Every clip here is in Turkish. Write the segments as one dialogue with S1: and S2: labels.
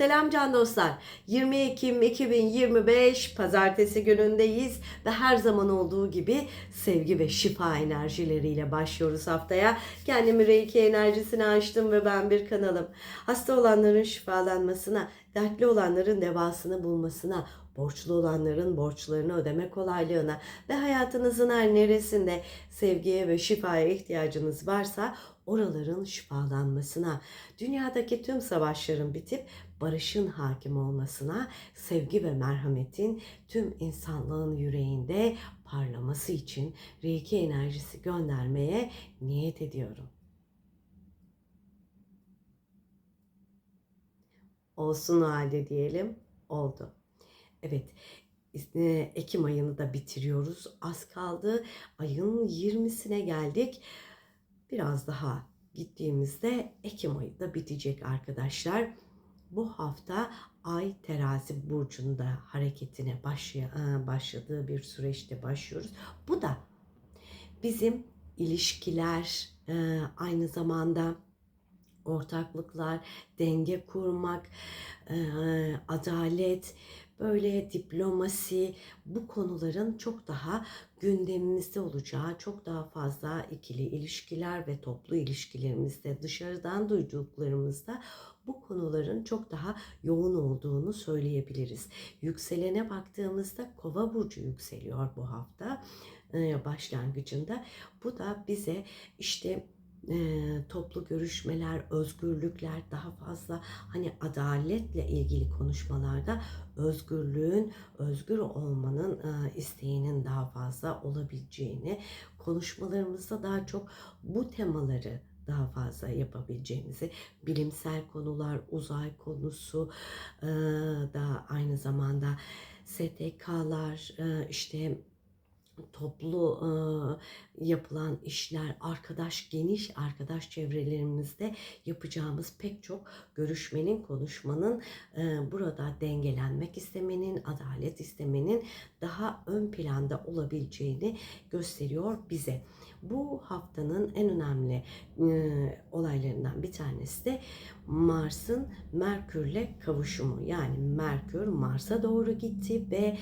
S1: Selam can dostlar. 20 Ekim 2025 pazartesi günündeyiz ve her zaman olduğu gibi sevgi ve şifa enerjileriyle başlıyoruz haftaya. Kendimi Reiki enerjisine açtım ve ben bir kanalım. Hasta olanların şifalanmasına, dertli olanların devasını bulmasına, borçlu olanların borçlarını ödeme kolaylığına ve hayatınızın her neresinde sevgiye ve şifaya ihtiyacınız varsa oraların şifalanmasına, dünyadaki tüm savaşların bitip barışın hakim olmasına, sevgi ve merhametin tüm insanlığın yüreğinde parlaması için Reiki enerjisi göndermeye niyet ediyorum. Olsun o halde diyelim. Oldu. Evet. e, Ekim ayını da bitiriyoruz. Az kaldı. Ayın 20'sine geldik. Biraz daha gittiğimizde Ekim ayı da bitecek arkadaşlar. Bu hafta Ay terazi burcunda hareketine başlay- başladığı bir süreçte başlıyoruz. Bu da bizim ilişkiler, e, aynı zamanda ortaklıklar, denge kurmak, e, adalet, böyle diplomasi bu konuların çok daha gündemimizde olacağı, çok daha fazla ikili ilişkiler ve toplu ilişkilerimizde dışarıdan duyduklarımızda bu konuların çok daha yoğun olduğunu söyleyebiliriz. Yükselene baktığımızda Kova burcu yükseliyor bu hafta başlangıcında. Bu da bize işte e, toplu görüşmeler, özgürlükler daha fazla hani adaletle ilgili konuşmalarda özgürlüğün, özgür olmanın e, isteğinin daha fazla olabileceğini, konuşmalarımızda daha çok bu temaları daha fazla yapabileceğimizi, bilimsel konular, uzay konusu e, da aynı zamanda STK'lar, e, işte toplu e, yapılan işler, arkadaş geniş arkadaş çevrelerimizde yapacağımız pek çok görüşmenin, konuşmanın e, burada dengelenmek istemenin, adalet istemenin daha ön planda olabileceğini gösteriyor bize. Bu haftanın en önemli e, olaylarından bir tanesi de Mars'ın Merkür'le kavuşumu. Yani Merkür Mars'a doğru gitti ve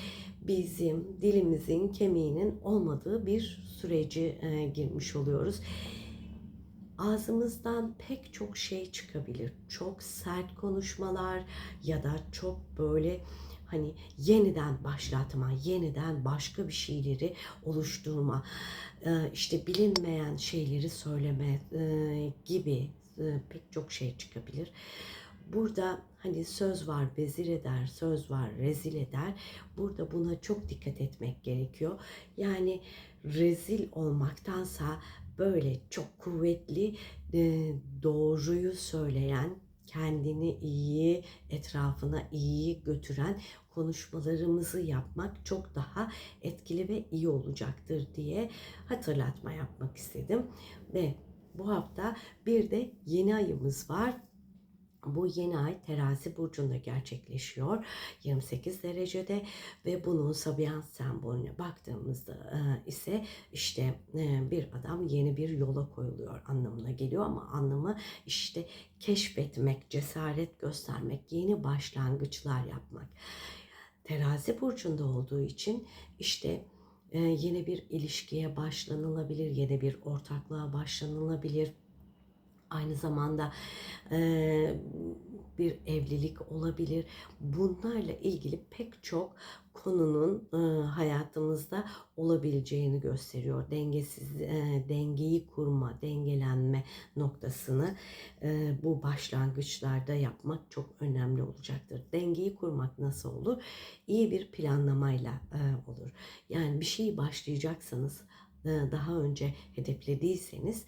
S1: bizim dilimizin kemiğinin olmadığı bir süreci e, girmiş oluyoruz. Ağzımızdan pek çok şey çıkabilir. Çok sert konuşmalar ya da çok böyle hani yeniden başlatma, yeniden başka bir şeyleri oluşturma, e, işte bilinmeyen şeyleri söyleme e, gibi e, pek çok şey çıkabilir. Burada hani söz var vezir eder, söz var rezil eder. Burada buna çok dikkat etmek gerekiyor. Yani rezil olmaktansa böyle çok kuvvetli doğruyu söyleyen, kendini iyi, etrafına iyi götüren konuşmalarımızı yapmak çok daha etkili ve iyi olacaktır diye hatırlatma yapmak istedim. Ve bu hafta bir de yeni ayımız var. Bu yeni ay terazi burcunda gerçekleşiyor 28 derecede ve bunun Sabians sembolüne baktığımızda e, ise işte e, bir adam yeni bir yola koyuluyor anlamına geliyor ama anlamı işte keşfetmek, cesaret göstermek, yeni başlangıçlar yapmak. Terazi burcunda olduğu için işte e, yeni bir ilişkiye başlanılabilir, yeni bir ortaklığa başlanılabilir aynı zamanda e, bir evlilik olabilir. Bunlarla ilgili pek çok konunun e, hayatımızda olabileceğini gösteriyor. Dengesiz e, dengeyi kurma, dengelenme noktasını e, bu başlangıçlarda yapmak çok önemli olacaktır. Dengeyi kurmak nasıl olur? İyi bir planlamayla e, olur. Yani bir şeyi başlayacaksanız daha önce hedeflediyseniz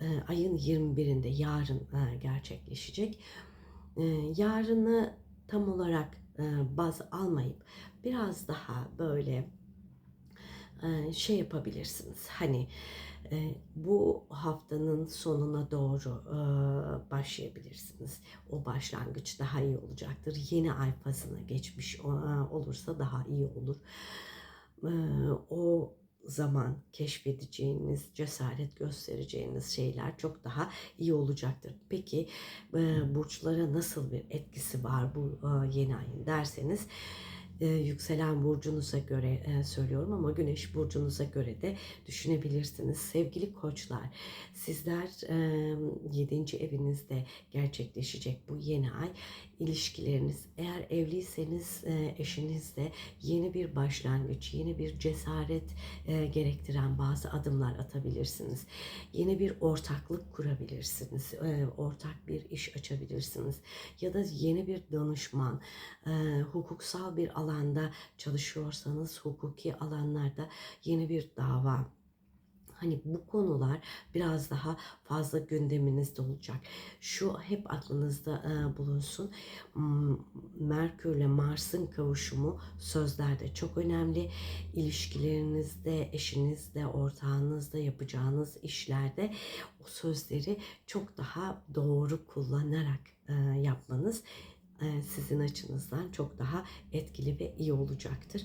S1: e, ayın 21'inde yarın e, gerçekleşecek. E, yarını tam olarak baz almayıp biraz daha böyle şey yapabilirsiniz. Hani bu haftanın sonuna doğru başlayabilirsiniz. O başlangıç daha iyi olacaktır. Yeni ay fazına geçmiş olursa daha iyi olur. O zaman keşfedeceğiniz, cesaret göstereceğiniz şeyler çok daha iyi olacaktır. Peki e, burçlara nasıl bir etkisi var bu e, yeni ayın derseniz e, yükselen burcunuza göre e, söylüyorum ama güneş burcunuza göre de düşünebilirsiniz. Sevgili koçlar sizler e, 7. evinizde gerçekleşecek bu yeni ay ilişkileriniz eğer evliyseniz e, eşinizle yeni bir başlangıç, yeni bir cesaret e, gerektiren bazı adımlar atabilirsiniz. Yeni bir ortaklık kurabilirsiniz. E, ortak bir iş açabilirsiniz. Ya da yeni bir danışman, hukuksal bir alanda çalışıyorsanız hukuki alanlarda yeni bir dava Hani bu konular biraz daha fazla gündeminizde olacak. Şu hep aklınızda e, bulunsun. M- Merkür ile Mars'ın kavuşumu sözlerde çok önemli. İlişkilerinizde, eşinizle, ortağınızla yapacağınız işlerde o sözleri çok daha doğru kullanarak e, yapmanız sizin açınızdan çok daha etkili ve iyi olacaktır.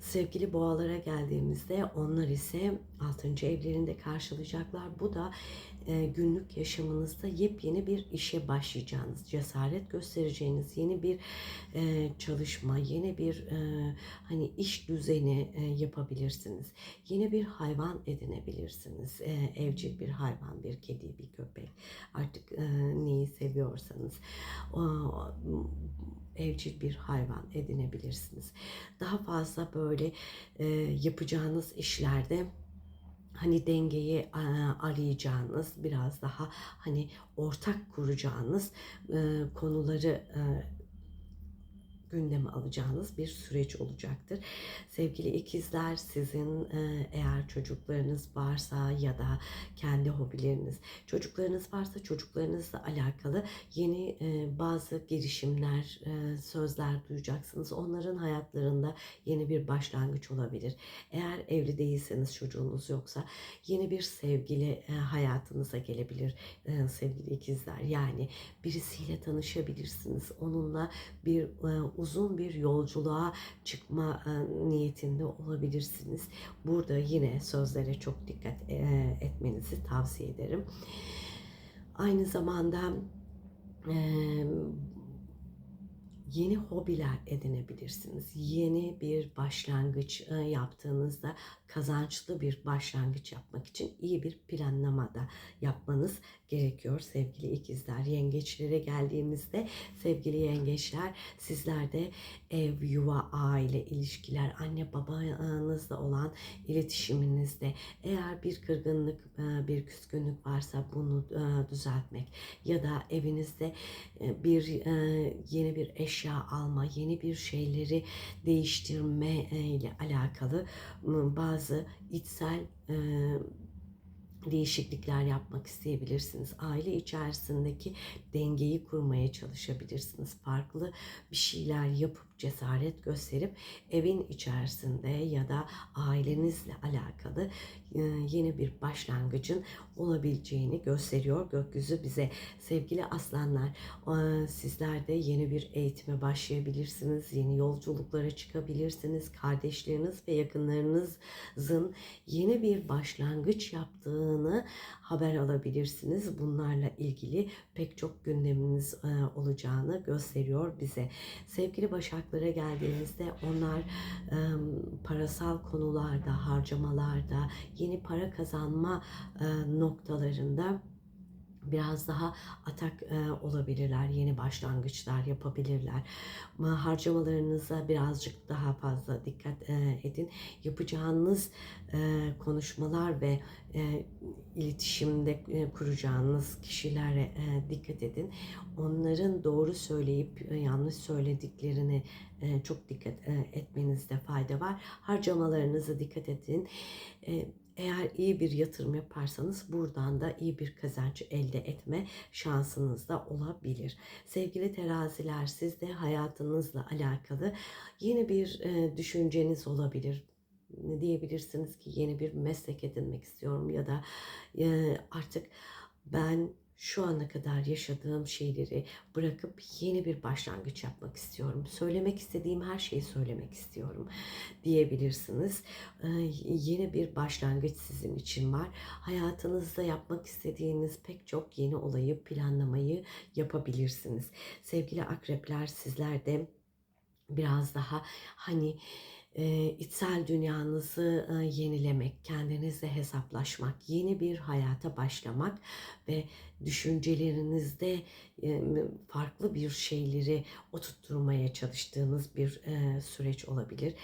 S1: Sevgili boğalara geldiğimizde onlar ise 6. evlerinde karşılayacaklar. Bu da e, günlük yaşamınızda yepyeni bir işe başlayacağınız, cesaret göstereceğiniz yeni bir e, çalışma, yeni bir e, hani iş düzeni yapabilirsiniz. Yeni bir hayvan edinebilirsiniz. Evcil bir hayvan, bir kedi, bir köpek. Artık neyi seviyorsanız. Evcil bir hayvan edinebilirsiniz. Daha fazla böyle e, yapacağınız işlerde hani dengeyi e, arayacağınız biraz daha hani ortak kuracağınız e, konuları e, gündeme alacağınız bir süreç olacaktır. Sevgili ikizler sizin e, eğer çocuklarınız varsa ya da kendi hobileriniz, çocuklarınız varsa çocuklarınızla alakalı yeni e, bazı girişimler, e, sözler duyacaksınız. Onların hayatlarında yeni bir başlangıç olabilir. Eğer evli değilseniz çocuğunuz yoksa yeni bir sevgili hayatınıza gelebilir sevgili ikizler. Yani birisiyle tanışabilirsiniz. Onunla bir uzun bir yolculuğa çıkma e, niyetinde olabilirsiniz. Burada yine sözlere çok dikkat e, etmenizi tavsiye ederim. Aynı zamanda e, yeni hobiler edinebilirsiniz. Yeni bir başlangıç yaptığınızda kazançlı bir başlangıç yapmak için iyi bir planlama da yapmanız gerekiyor sevgili ikizler. Yengeçlere geldiğimizde sevgili yengeçler sizler de ev, yuva, aile, ilişkiler, anne babanızla olan iletişiminizde eğer bir kırgınlık, bir küskünlük varsa bunu düzeltmek ya da evinizde bir yeni bir eşya alma, yeni bir şeyleri değiştirme ile alakalı bazı içsel değişiklikler yapmak isteyebilirsiniz. Aile içerisindeki dengeyi kurmaya çalışabilirsiniz. Farklı bir şeyler yapıp cesaret gösterip evin içerisinde ya da ailenizle alakalı e, yeni bir başlangıcın olabileceğini gösteriyor gökyüzü bize. Sevgili aslanlar e, sizler de yeni bir eğitime başlayabilirsiniz. Yeni yolculuklara çıkabilirsiniz. Kardeşleriniz ve yakınlarınızın yeni bir başlangıç yaptığını haber alabilirsiniz. Bunlarla ilgili pek çok gündeminiz e, olacağını gösteriyor bize. Sevgili Başaklara geldiğimizde onlar e, parasal konularda, harcamalarda, yeni para kazanma e, noktalarında biraz daha atak e, olabilirler, yeni başlangıçlar yapabilirler. Harcamalarınıza birazcık daha fazla dikkat e, edin. Yapacağınız e, konuşmalar ve iletişimde kuracağınız kişilere dikkat edin. Onların doğru söyleyip yanlış söylediklerini çok dikkat etmenizde fayda var. Harcamalarınızı dikkat edin. Eğer iyi bir yatırım yaparsanız buradan da iyi bir kazanç elde etme şansınız da olabilir. Sevgili teraziler siz de hayatınızla alakalı yeni bir e, düşünceniz olabilir diyebilirsiniz ki yeni bir meslek edinmek istiyorum ya da e, artık ben şu ana kadar yaşadığım şeyleri bırakıp yeni bir başlangıç yapmak istiyorum. Söylemek istediğim her şeyi söylemek istiyorum diyebilirsiniz. Ee, yeni bir başlangıç sizin için var. Hayatınızda yapmak istediğiniz pek çok yeni olayı planlamayı yapabilirsiniz. Sevgili akrepler sizler de biraz daha hani e, içsel dünyanızı yenilemek, kendinizle hesaplaşmak, yeni bir hayata başlamak ve düşüncelerinizde farklı bir şeyleri oturtturmaya çalıştığınız bir süreç olabilir.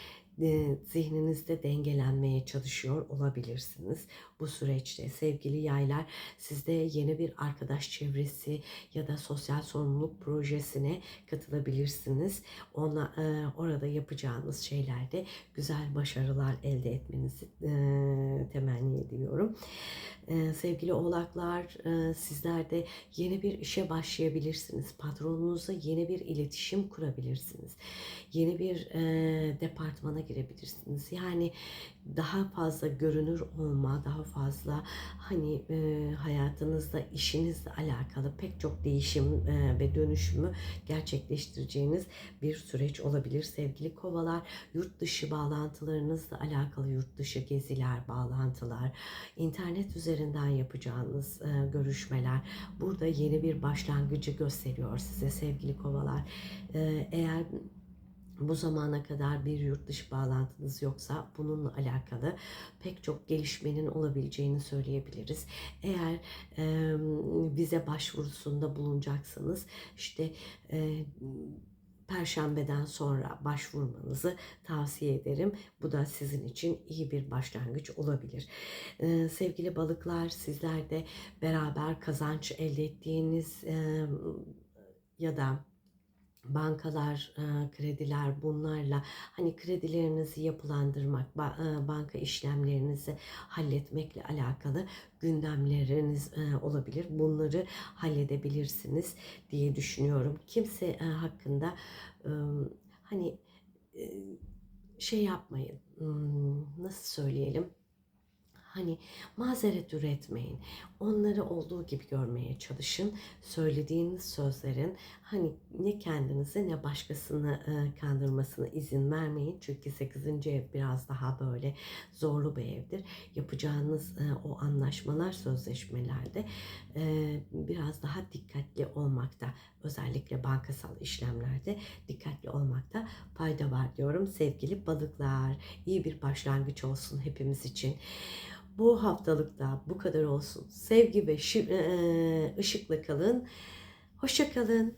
S1: Zihninizde dengelenmeye çalışıyor olabilirsiniz bu süreçte. Sevgili yaylar sizde yeni bir arkadaş çevresi ya da sosyal sorumluluk projesine katılabilirsiniz. Ona, e, orada yapacağınız şeylerde güzel başarılar elde etmenizi e, temenni ediyorum. E, sevgili oğlaklar e, sizler yeni bir işe başlayabilirsiniz. Patronunuzla yeni bir iletişim kurabilirsiniz. Yeni bir e, departmana girebilirsiniz. Yani daha fazla görünür olma, daha fazla hani e, hayatınızda işinizle alakalı pek çok değişim e, ve dönüşümü gerçekleştireceğiniz bir süreç olabilir sevgili kovalar. Yurt dışı bağlantılarınızla alakalı yurt dışı geziler, bağlantılar, internet üzerinden yapacağınız e, görüşmeler burada yeni bir başlangıcı gösteriyor size sevgili kovalar. E, eğer bu zamana kadar bir yurt dışı bağlantınız yoksa bununla alakalı pek çok gelişmenin olabileceğini söyleyebiliriz. Eğer e, vize başvurusunda bulunacaksanız işte e, Perşembeden sonra başvurmanızı tavsiye ederim. Bu da sizin için iyi bir başlangıç olabilir. Ee, sevgili balıklar sizler de beraber kazanç elde ettiğiniz e, ya da bankalar, e, krediler bunlarla hani kredilerinizi yapılandırmak, e, banka işlemlerinizi halletmekle alakalı gündemleriniz e, olabilir. Bunları halledebilirsiniz diye düşünüyorum. Kimse hakkında hani şey yapmayın. Nasıl söyleyelim? Hani mazeret üretmeyin. Onları olduğu gibi görmeye çalışın. Söylediğiniz sözlerin hani ne kendinizi ne başkasını e, kandırmasına izin vermeyin. Çünkü 8. ev biraz daha böyle zorlu bir evdir. Yapacağınız e, o anlaşmalar, sözleşmelerde e, biraz daha dikkatli olmakta, özellikle bankasal işlemlerde dikkatli olmakta fayda var diyorum. Sevgili balıklar, iyi bir başlangıç olsun hepimiz için. Bu haftalıkta bu kadar olsun. Sevgi ve ışıkla kalın. Hoşça kalın.